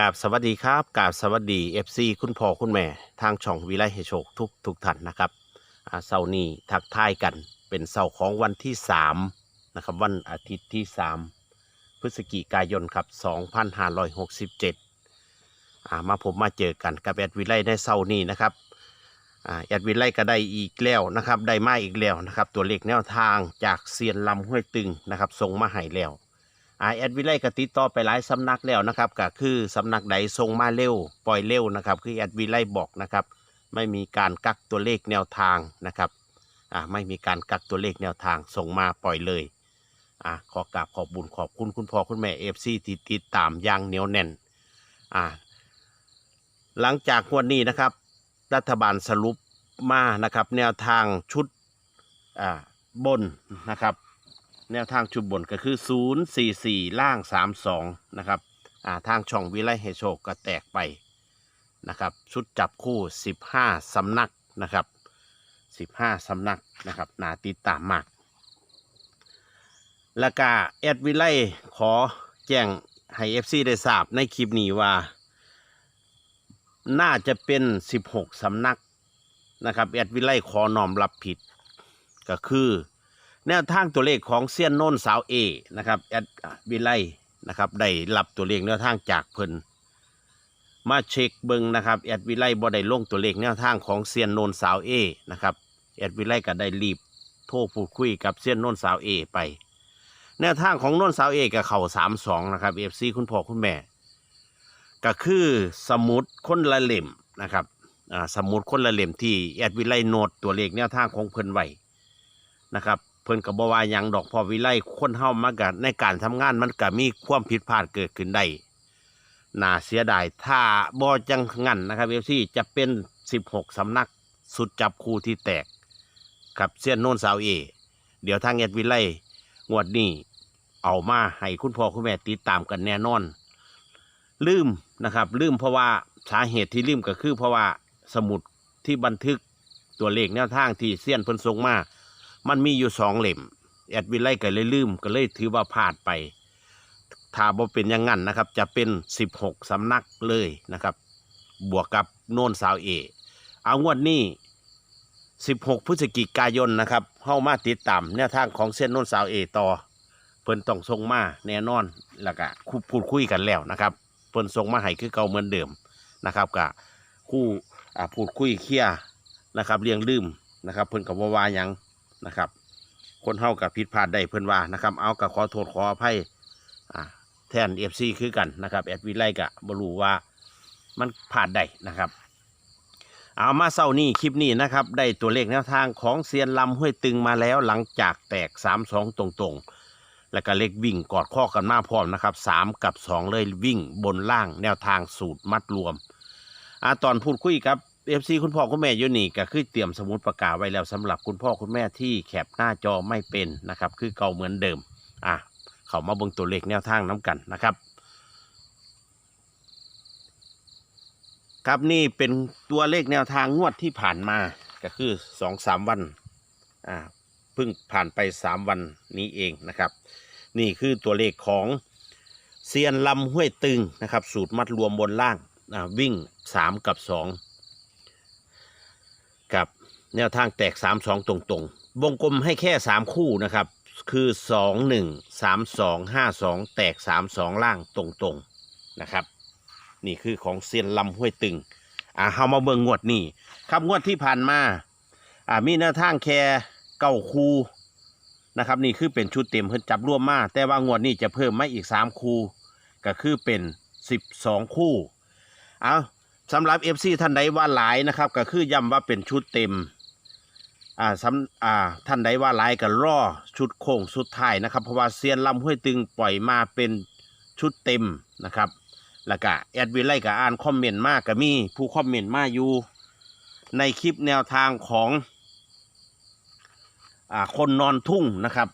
กาบสวัสดีครับกาบสวัสดี FC คุณพ่อคุณแม่ ทางช่องวิไลเฮโชคทุกทุกท่านนะครับเสาร์นี้ทักทายกันเป็นเสาร์ของวันที่3นะครับวันอาทิตย์ที่ 3 พฤศจิกายนครับ 2567อ่ามาผมมาเจอกันกับแอดวิไลในเสาร์นี้นะครับอ่าแอดวิไลก็ได้อีกแล้วนะครับได้มาอีกแล้วนะครับ ตัวเลขแนวทางจากเซียนลำห้วยตึงนะครับส่งมาให้แล้ว ไอแอดวิไลก็ติดต่อไปหลายสำนักแล้วนะครับก็คือสำนักใดส่งมาเร็ว ปล่อยเร็วนะครับ คือแอดวิไลบอกนะครับ ไม่มีการกักตัวเลขแนวทางนะครับอ่าไม่มีการกักตัวเลขแนวทางส่งมาปล่อยเลยอ่าขอกราบขอบบุญขอบคุณคุณพ่อคุณแม่เอฟซีที่ติดตามอย่างเหนียวแน่นอ่าหลังจากวันนี้นะครับ รัฐบาลสรุปมานะครับ แนวทางชุดอ่าบนนะครับ แนวทางชุดบนก็คือ 044 ล่าง 32 นะครับอ่าทางช่องวิไลเฮโชคก็แตกไปนะครับชุดจับคู่ 15 สำนักนะครับ 15 สำนักนะครับนาติดตามมาก แล้วก็แอดวิไลขอแจ้งให้ FC ได้ทราบในคลิปนี้ว่า น่าจะเป็น 16 สำนักนะครับแอดวิไลขอน้อมรับผิดก็คือ แนวทางตัวเลขของเซียนโน้นสาวเอนะครับแอดวิไลนะครับได้รับตัวเลขแนวทางจากเพิ่นมาเช็คเบิงนะครับแอดวิไลบ่ได้ลงตัวเลขแนวทางของเซียนโนนสาวเอนะครับแอดวิไลก็ได้รีบโทรพูดคุยกับเซียนโนนสาวเอไป แนวทางของโนนสาวเอกับเข่าสามสองนะครับเอฟซีคุณพ่อคุณแม่ ก็คือสมุดคนละเล่มนะครับอ่าสมุดคนละเล่มที่แอดวิไลโนดตัวเลขแนวทางของเพิ่นไว้นะครับ เพิ่นก็บ่ว่าหยังดอกพอวิไลคนเฮามากัในการทำงานมันก็มีความผิดพลาดเกิดขึ้นได้น่าเสียดายถ้าบ่จังงั้นนะครับ FC จะเป็น 16สำนักสุดจับคู่ที่แตกกับเสี้ยนโน่นสาวเอ เดี๋ยวทางเอ็ดวิไลงวดนี้เอามาให้คุณพ่อคุณแม่ติดตามกันแน่นอน ลืมนะครับ ลืมเพราะว่าสาเหตุที่ลืมก็คือเพราะว่าสมุดที่บันทึกตัวเลขแนวทางที่เสี้ยนเพิ่นส่งมา มันมีอยู่สองเล่มแอดวินไล่ก็เลยลืมก็เลยถือว่าพลาดไปถ้าบ่เป็นอย่างนั้นนะครับ จะเป็น 16 สำนักเลยนะครับ บวกกับโน่นสาวเอ เอางวดนี้ 16 พฤศจิกายนนะครับเข้ามาติดตามแนวทางของเส้นโน่นสาวเอต่อ เพิ่นต้องส่งมาแน่นอนแล้วก็คุพูดคุยกันแล้วนะครับ เพิ่นส่งมาให้คือเก่าเหมือนเดิมนะครับกับคู่พูดคุยเคลียนะครับเรียงลืมนะครับ เพิ่นกับว่าวายัง นะครับ คนเฮากับผิดพลาดได้เพิ่อนว่านะครับเอากับขอโทษขออภัยแทนเอฟซีคือกันนะครับแอดวิไลกะบรูว่ามันพลาดได้นะครับ เอามาเศร้านี้คลิปนี้นะครับ ได้ตัวเลขแนวทางของเซียนลำห้วยตึงมาแล้วหลังจากแตก 3 2 ตรงๆ แล้วก็เลขวิ่งกอดข้อกันมาพร้อมนะครับ 3 กับ 2 เลยวิ่งบนล่างแนวทางสูตรมัดรวมอาตอนพูดคุยครับ เอฟซีคุณพ่อคุณแม่อยู่นี่ก็คือเตรียมสมุดประกาศไว้แล้วสำหรับคุณพ่อคุณแม่ที่แคปหน้าจอไม่เป็นนะครับ คือเก่าเหมือนเดิม อะ เขามาเบิ่งตัวเลขแนวทางน้ำกันนะครับ ครับนี่เป็นตัวเลขแนวทางงวดที่ผ่านมาก็คือสองสามวัน อ่าเพิ่งผ่านไปสามวันนี้เองนะครับ นี่คือตัวเลขของเซียนลำห้วยตึงนะครับ สูตรมัดรวมบนล่างอ่าวิ่งสามกับสอง แนวทางแตก 3 2 ตรงๆวงกลมให้แค่ 3 คู่นะครับ คือ 2 1 3 2 5 2 แตก 3 2 ล่างตรงๆนะครับ นี่คือของเซียนลำห้วยตึง อ่าเฮามาเบิ่งงวดนี่ครับงวดที่ผ่านมา อ่ามีแนวทางแค่เก้าคู่นะครับนี่คือเป็นชุดเต็มเพิ่นจับรวมมา แต่ว่างวดนี้จะเพิ่มมาอีก 3 คู่ ก็คือเป็น 12 คู่ เอาสำหรับ FC ท่านใดว่าหลายนะครับ ก็คือย้ำว่าเป็นชุดเต็ม อ่าสำอ่าท่านใดว่าหลายก็รอชุดโค้งสุดท้ายนะครับ เพราะว่าเซียนลำห้วยตึงปล่อยมาเป็นชุดเต็มนะครับ แล้วก็แอดวิไลก็อ่านคอมเมนต์มากก็มีผู้คอมเมนต์มาอยู่ในคลิปแนวทางของอ่าคนนอนทุ่งนะครับ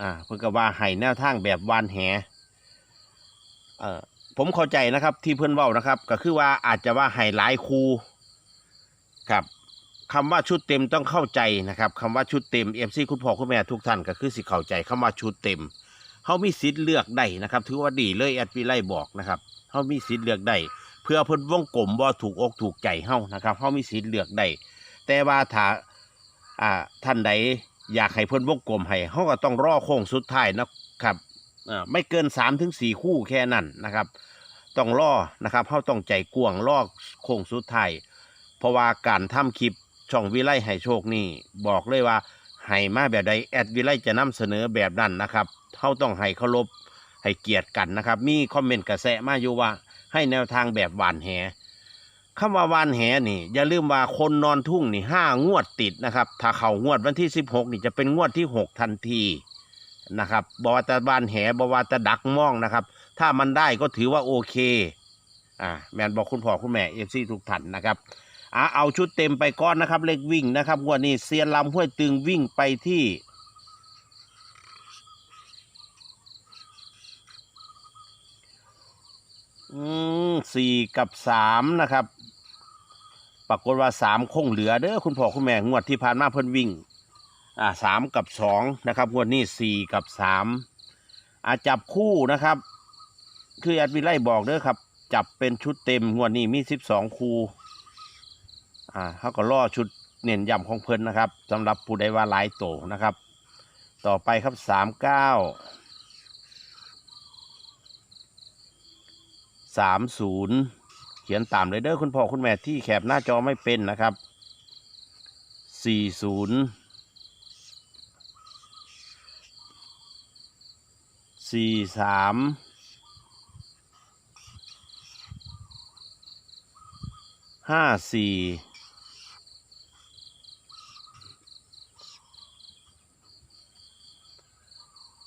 อ่าเพื่อกว่าให้แนวทางแบบวานแหเอ่อผมเข้าใจนะครับที่เพื่อนเว้านะครับ ก็คือว่าอาจจะว่าให้หลายครูครับ คำว่าชุดเต็มต้องเข้าใจนะครับคำว่าชุดเต็มเอฟซีคุณพ่อคุณแม่ทุกท่านก็คือสิเข้าใจคำว่าชุดเต็มเฮามีสิทธิ์เลือกได้นะครับ ถือว่าดีเลยแอดวิไล่บอกนะครับเฮามีสิทธิ์เลือกได้เพื่อเพิ่นวงกลมบ่ถูกอกถูกใจเฮานะครับเฮามีสิทธิ์เลือกได้แต่ว่าถ้าอ่าท่านใดอยากให้เพิ่นวงกลมให้เฮาก็ต้องรอโค้งสุดท้ายนะครับอ่าไม่เกิน3ถึง4คู่แค่นั้นนะครับ ต้องรอนะครับเฮาต้องใจกวางรอโค้งสุดท้ายเพราะว่าการทำคลิป ช่องวิไลให้โชคนี่บอกเลยว่าให้มาแบบใดแอดวิไลจะนำเสนอแบบนั้นนะครับเฮาต้องให้เคารพให้เกียรติกันนะครับ มีคอมเมนต์กระแสมาอยู่ว่า ให้แนวทางแบบหวานแหคำว่าหวานแหนี่ อย่าลืมว่าคนนอนทุ่งนี่ห้างวดติดนะครับ ถ้าเขางวดวันที่16นี่จะเป็นงวดที่6ทันทีนะครับบว่าจะวานแหบว่าจะดักมองนะครับ ถ้ามันได้ก็ถือว่าโอเค อ่าแมนบอกคุณพ่อคุณแม่เอฟซีทุกท่านนะครับ อ่าเอาชุดเต็มไปก้อนนะครับ เลขวิ่งนะครับงวันนี้เซียนลำห้วยตึงวิ่งไปที่สี่กับสามนะครับ ปรากฏว่าสามคงเหลือเด้อคุณพ่อคุณแม่งวดที่ผ่านมาเพิ่นวิ่ง อ่าสามกับสองนะครับงวดนี้สี่กับสามอาจับคู่นะครับ คือแอดวิไลบอกเด้อครับ จับเป็นชุดเต็มงวดนี้มีสิบสองคู่ อ่าเขาก็ล่อชุดเน้นย้ำของเพิ่นนะครับสำหรับผู้ใดว่าหลายโตนะครับ ต่อไปครับสามเก้าสามศูนย์เขียนตามเลยเด้อคุณพ่อคุณแม่ที่แคบหน้าจอไม่เป็นนะครับสี่ศูนย์สี่สามห้าสี่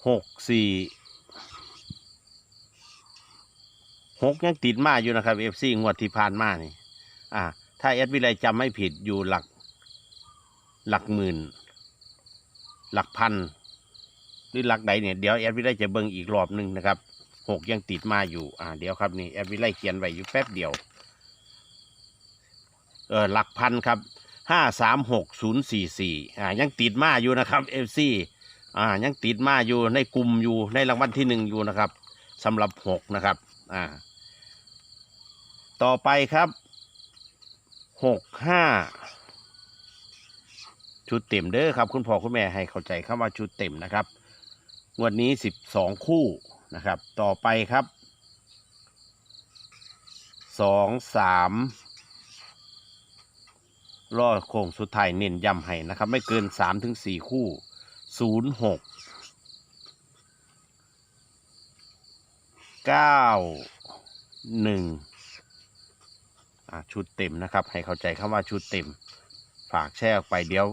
หกสี่หกยังติดมาอยู่นะครับเอฟซีงวดที่ผ่านมานี่ อ่า ถ้าแอดวิไลจำไม่ผิดอยู่หลัก หลักหมื่น หลักพันหรือหลักใดเนี่ยเดี๋ยวแอดวิไลจะเบิ่งอีกรอบหนึ่งนะครับหกยังติดมาอยู่ อ่า เดี๋ยวครับนี่แอดวิไลเขียนไว้อยู่แป๊บเดียว เออหลักพันครับห้าสามหกศูนย์สี่สี่อ่ายังติดมาอยู่นะครับเอฟซี อ่ายังติดมาอยู่ในกลุ่มอยู่ในรางวัลที่หนึ่งอยู่นะครับสำหรับหกนะครับอ่าต่อไปครับหกห้าชุดเต็มเด้อครับ คุณพ่อคุณแม่ให้เข้าใจคำว่าชุดเต็มนะครับงวดนี้สิบสองคู่นะครับ ต่อไปครับสองสามรอโค้งสุดท้ายเน้นย้ำให้นะครับ ไม่เกินสามถึงสี่คู่ ศูนย์หกเก้าหนึ่งอ่าชุดเต็มนะครับ ให้เข้าใจคำว่าชุดเต็ม ฝากแชร์ออกไปเดี๋ยว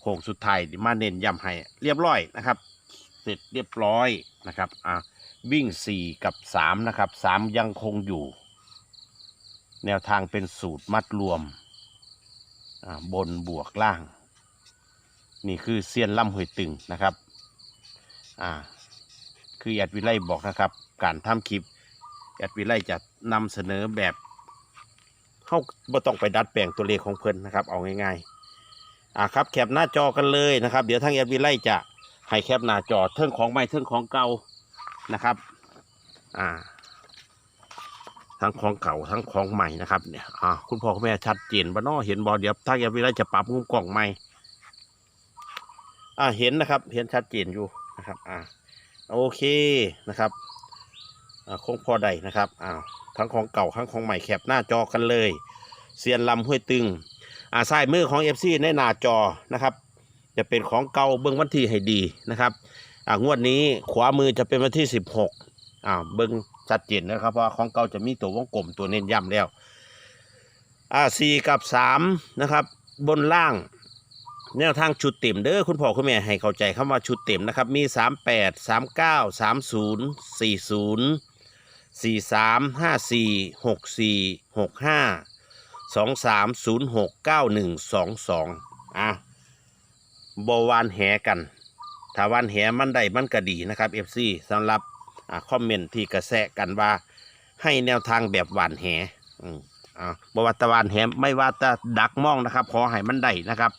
โค้งสุดท้ายมาเน้นย้ำให้เรียบร้อยนะครับ เสร็จเรียบร้อยนะครับอ่าวิ่ง 4 กับ 3 นะครับ 3 ยังคงอยู่ แนวทางเป็นสูตรมัดรวมอ่าบนบวกล่าง นี่คือเซียนล่ำหวยตึงนะครับ อ่า คือแอดวิไลบอกนะครับ การทำคลิปแอดวิไลจะนำเสนอแบบเข้าบ่ต้องไปดัดแปลงตัวเลขของเพิ่นนะครับ เอาง่ายๆ อ่าครับ แคปหน้าจอกันเลยนะครับ เดี๋ยวทางแอดวิไลจะให้แคปหน้าจอเทิงของใหม่เทิงของเก่านะครับ อ่า ทั้งของเก่าทั้งของใหม่นะครับเนี่ย อ่า คุณพ่อคุณแม่ชัดเจนบ่นาะเห็นบ่เดี๋ยวทางแอดวิไลจะปรับมุมกล้องใหม่ อ่าเห็นนะครับ เห็นชัดเจนอยู่นะครับ อ่าโอเคนะครับอ่าคงพอได้นะครับอ้าวทั้งของเก่าทั้งของใหม่แคปหน้าจอกันเลยเซียนลำห้วยตึงอ่าซ้ายมือของ FC ในหน้าจอนะครับ จะเป็นของเก่าเบิ้องวันที่ให้ดีนะครับอ่างวดนี้ขวามือจะเป็นวันที่ 16อ่าเบิ้องชัดเจนนะครับเพราะของเก่าจะมีตัววงกลมตัวเน้นย้ำแล้วอ่าสี่กับสามนะครับ บนล่าง แนวทางชุดเต็มเด้อคุณพ่อคุณแม่ให้เข้าใจคำว่าชุดเต็มนะครับ มี 38 39 30 40สี่สามห้าสี่หกสี่หกห้าสองสามศูนย์หกเก้าหนึ่งสองสองอะบวานแหกันถ้าวานแหมันได้มันก็ดีนะครับเอฟซีสำหรับอ่าคอมเมนต์ที่กระแสกันว่า ให้แนวทางแบบหวานแหอืมอ่าบว่าแตะวานแหไม่ว่าแตะดักมองนะครับขอให้มันได้นะครับ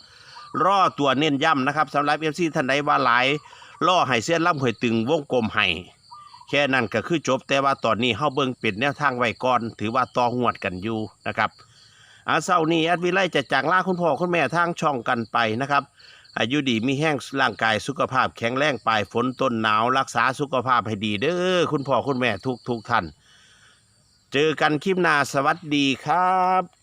รอตัวเน้นย้ำนะครับสำหรับเอฟซีท่านใดว่าหลายล่อให้เสี้ยนล่ำหวยตึงวงกลมให้แค่นั้นก็คือจบแต่ว่าตอนนี้เฮาเบิ่งป็นแนวทางไว้ก่อน ถือว่าต่อหวดกันอยู่นะครับอาเช้านี้แอดวิไลจะจากลาคุณพ่อคุณแม่ทางช่องกันไปนะครับอายุดีมีแห้งร่างกายสุขภาพแข็งแรงปลายฝนต้นหนาวรักษาสุขภาพให้ดีเด้อคุณพ่อคุณแม่ทุกทุกท่าน เจอกันคลิปหน้าสวัสดีครับ